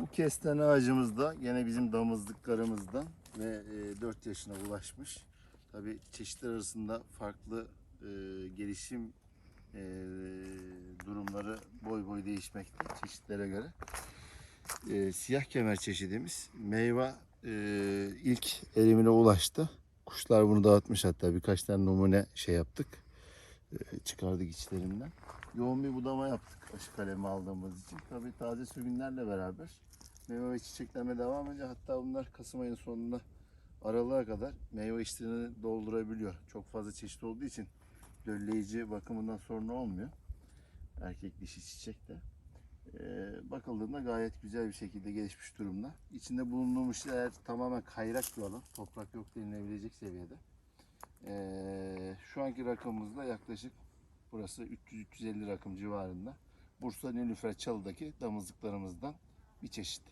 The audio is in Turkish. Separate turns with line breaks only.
Bu kestane ağacımız da yine bizim damızlıklarımızdan ve 4 yaşına ulaşmış. Tabi çeşitler arasında farklı e, gelişim e, durumları boy boy değişmekte çeşitlere göre. E, siyah kemer çeşidimiz meyve e, ilk elimine ulaştı. Kuşlar bunu dağıtmış hatta birkaç tane numune şey yaptık. E, çıkardık içlerinden. Yoğun bir budama yaptık aşı kalemi aldığımız için. Tabii taze sürgünlerle beraber meyve ve çiçeklenme devam edecek. Hatta bunlar Kasım ayının sonunda aralığa kadar meyve işlerini doldurabiliyor. Çok fazla çeşit olduğu için dölleyici bakımından sorun olmuyor. Erkek dişi çiçekte. Ee, bakıldığında gayet güzel bir şekilde gelişmiş durumda. İçinde bulunduğumuz eğer tamamen kayrak bir alan, toprak yok denilebilecek seviyede. Ee, şu anki rakamımızda yaklaşık burası 300-350 rakım civarında. Bursa Nilüfer Çalı'daki damızlıklarımızdan bir çeşit.